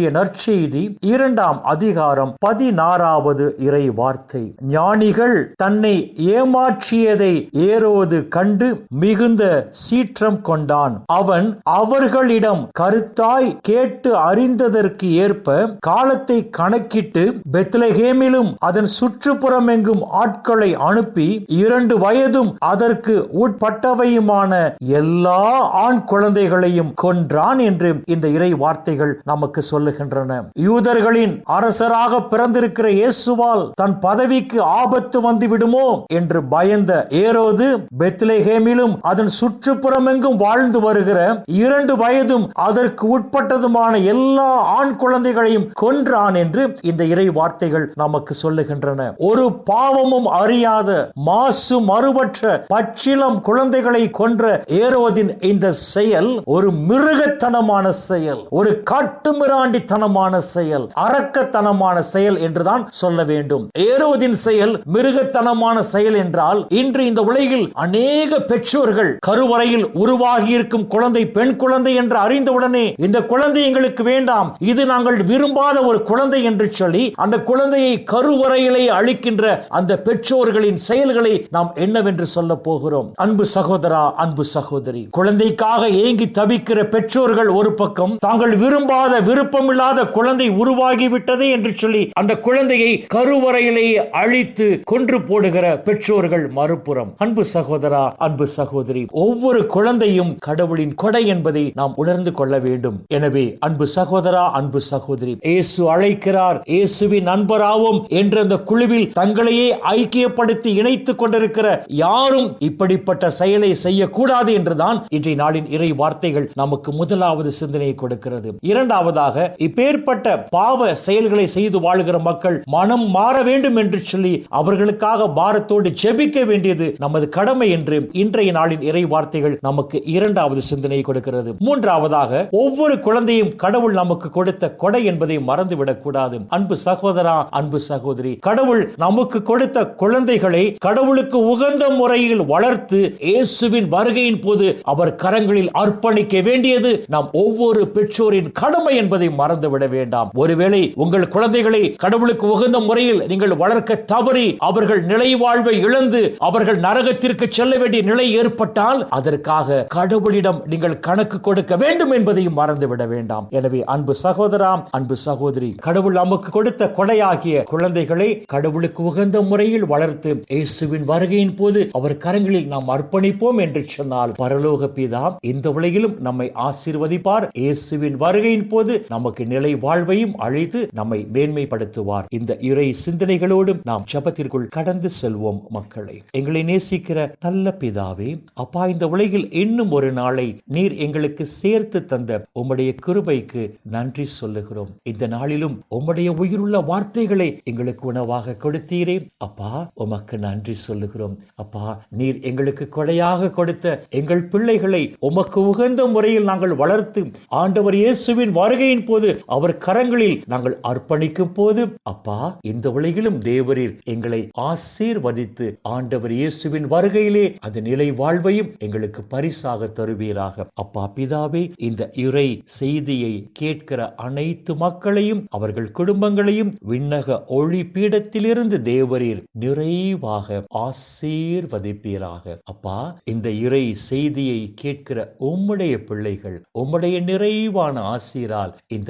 எழுதிய நற்செய்தி இரண்டாம் அதிகாரம் பதினாறாவது இறை வார்த்தை. ஞானிகள் தன்னை ஏமாற்றியதை ஏரோது கண்டு மிகுந்த சீற்றம் கொண்டான். அவன் அவர்களிடம் கருத்தாய் கேட்டு அறிந்ததற்கு ஏற்ப காலத்தை கணக்கிட்டு பெத்லஹேமிலும் அதன் சுற்றுப்புறம் எங்கும் ஆட்களை அனுப்பி இரண்டு வயதும் அதற்கு உட்பட்டவையுமான எல்லா ஆண் குழந்தைகளையும் கொன்றான் என்று இந்த இறை வார்த்தைகள் நமக்கு சொல்லுகின்றன யூதர்களின் அரசராக பிறந்திருக்கிற இயேசுவால் தன் பதவிக்கு ஆபத்து வந்து விடுமோ என்று பயந்த ஏரோது பெத்லேஹேமிலும் அதன் சுற்றுப்புறம் எங்கும் வாழ்ந்து வருகிற இரண்டு வயதும் அதற்கு உட்பட்டதுமான எல்லா ஆண் குழந்தைகளையும் கொன்றான் என்று இந்த இறை வார்த்தைகள் நமக்கு சொல்லுகின்றன. ஒரு பாவமும் அறியாத மாசு மறுபற்ற பச்சிலம் குழந்தைகளை கொன்ற ஏரோதின் இந்த செயல் ஒரு மிருகத்தனமான செயல். ஒரு காட்டுமிராண்டித்தனமான செயல் அரக்கத்தனமான செயல் என்றுதான் சொல்ல வேண்டும். ஏறுவதின் செயல் மிருகத்தனமான செயல் என்றால் இன்று இந்த உலகில் அநேக பெற்றோர்கள் கருவறையில் உருவாகி இருக்கும் குழந்தை பெண் குழந்தை என்று அறிந்தவுடனே இந்த குழந்தை எங்களுக்கு வேண்டாம் இது நாங்கள் விரும்பாத ஒரு குழந்தை என்று சொல்லி அந்த குழந்தையை கருவறையிலே அழிக்கின்ற அந்த பெற்றோர்களின் செயல்களை நாம் என்னவென்று சொல்ல போகிறோம்? அன்பு சகோதரா அன்பு சகோதரி குழந்தைக்காக ஏங்கி தவிக்கிற பெற்றோர்கள் ஒரு பக்கம் தாங்கள் விரும்பாத இல்லாத குழந்தை உருவாகிவிட்டது என்று சொல்லி அந்த குழந்தையை கருவறையிலேயே அழித்து கொன்று போடுகிற பெற்றோர்கள் மறுபுறம். அன்பு சகோதரா அன்பு சகோதரி ஒவ்வொரு குழந்தையும் கடவுளின் கொடை என்பதை நாம் உணர்ந்து கொள்ள வேண்டும். எனவே அன்பு சகோதரா அன்பு சகோதரி இயேசு அழைக்கிறார். இயேசுவின் நண்பராவும் என்ற அந்த குழுவில் தங்களையே ஐக்கியப்படுத்தி இணைத்துக் கொண்டிருக்கிற யாரும் இப்படிப்பட்ட செயலை செய்யக்கூடாது என்றுதான் இன்றைய நாளின் இறை வார்த்தைகள் நமக்கு முதலாவது சிந்தனையை கொடுக்கிறது. இரண்டாவதாக இப்பேற்பட்ட பாவ செயல்களை செய்து வாழ்கிற மக்கள் மனம் மாற வேண்டும் என்று சொல்லி அவர்களுக்காக பாரத்தோடு ஜெபிக்க வேண்டியது நமது கடமை என்று இன்றைய நாளின் இறை வார்த்தைகள் நமக்கு இரண்டாவது சிந்தனையை கொடுக்கிறது. மூன்றாவதாக ஒவ்வொரு குழந்தையும் கடவுள் நமக்கு கொடுத்த கொடை என்பதை மறந்துவிடக் கூடாது. அன்பு சகோதரா அன்பு சகோதரி கடவுள் நமக்கு கொடுத்த குழந்தைகளை கடவுளுக்கு உகந்த முறையில் வளர்த்து இயேசுவின் வருகையின் போது அவர் கரங்களில் அர்ப்பணிக்க வேண்டியது நாம் ஒவ்வொரு பெற்றோரின் கடமை என்பதை மறந்துவிட வேண்டாம். ஒருவேளை உங்கள் குழந்தைகளை கடவுளுக்கு உகந்த முறையில் நீங்கள் வளர்க்க தவறி அவர்கள் நிலை வாழ்வை இழந்து அவர்கள் நரகத்திற்கு செல்ல வேண்டிய நிலை ஏற்பட்டால் அதற்காக கடவுளிடம் நீங்கள் கணக்கு கொடுக்க வேண்டும் என்பதையும் மறந்துவிட வேண்டாம். எனவே அன்பு சகோதரா அன்பு சகோதரி கடவுள் நமக்கு கொடுத்த கொடையாகிய குழந்தைகளை கடவுளுக்கு உகந்த முறையில் வளர்த்து இயேசுவின் வருகையின் போது அவர் கரங்களில் நாம் அர்ப்பணிப்போம் என்று சொன்னால் பரலோக பிதா இந்த உலகிலும் நம்மை ஆசீர்வதிப்பார். இயேசுவின் வருகையின் போது நமக்கு நிலை வாழ்வையும் அழைத்து நம்மை மேன்மைப்படுத்துவார். இந்த இறை சிந்தனைகளோடும் நாம் ஜபத்திற்குள் கடந்து செல்வோம் மக்களை. எங்களை நேசிக்கிற நல்ல பிதாவே அப்பா இந்த உலகில் இன்னும் ஒரு நாளை நீர் எங்களுக்கு சேர்த்து தந்த உம்முடைய கிருபைக்கு நன்றி சொல்லுகிறோம். இந்த நாளிலும் உம்முடைய உயிருள்ள வார்த்தைகளை எங்களுக்கு உணவாக கொடுத்தீரே. அப்பா உமக்கு நன்றி சொல்லுகிறோம். அப்பா நீர் எங்களுக்கு கொடையாக கொடுத்த எங்கள் பிள்ளைகளை உமக்கு உகந்த முறையில் நாங்கள் வளர்த்து ஆண்டவர் இயேசுவின் வருகையின் போது போது அவர் கரங்களில் நாங்கள் அர்ப்பணிக்கும் போது அப்பா இந்த உலகிலும் தேவரீர் எங்களை ஆசீர்வதித்து ஆண்டவர் இயேசுவின் வருகையிலே அந்த நிலை வாழ்வையும் எங்களுக்கு பரிசாக தருவீராக. அப்பா பிதாவே இந்த இறை செய்தியை கேட்கிற அனைத்து மக்களையும் அவர்கள் குடும்பங்களையும் விண்ணக ஒளி பீடத்திலிருந்து தேவரீர் நிறைவாக ஆசீர்வதிப்பீராக. அப்பா இந்த இறை செய்தியை கேட்கிற உம்முடைய பிள்ளைகள் உம்முடைய நிறைவான ஆசீரால் இந்த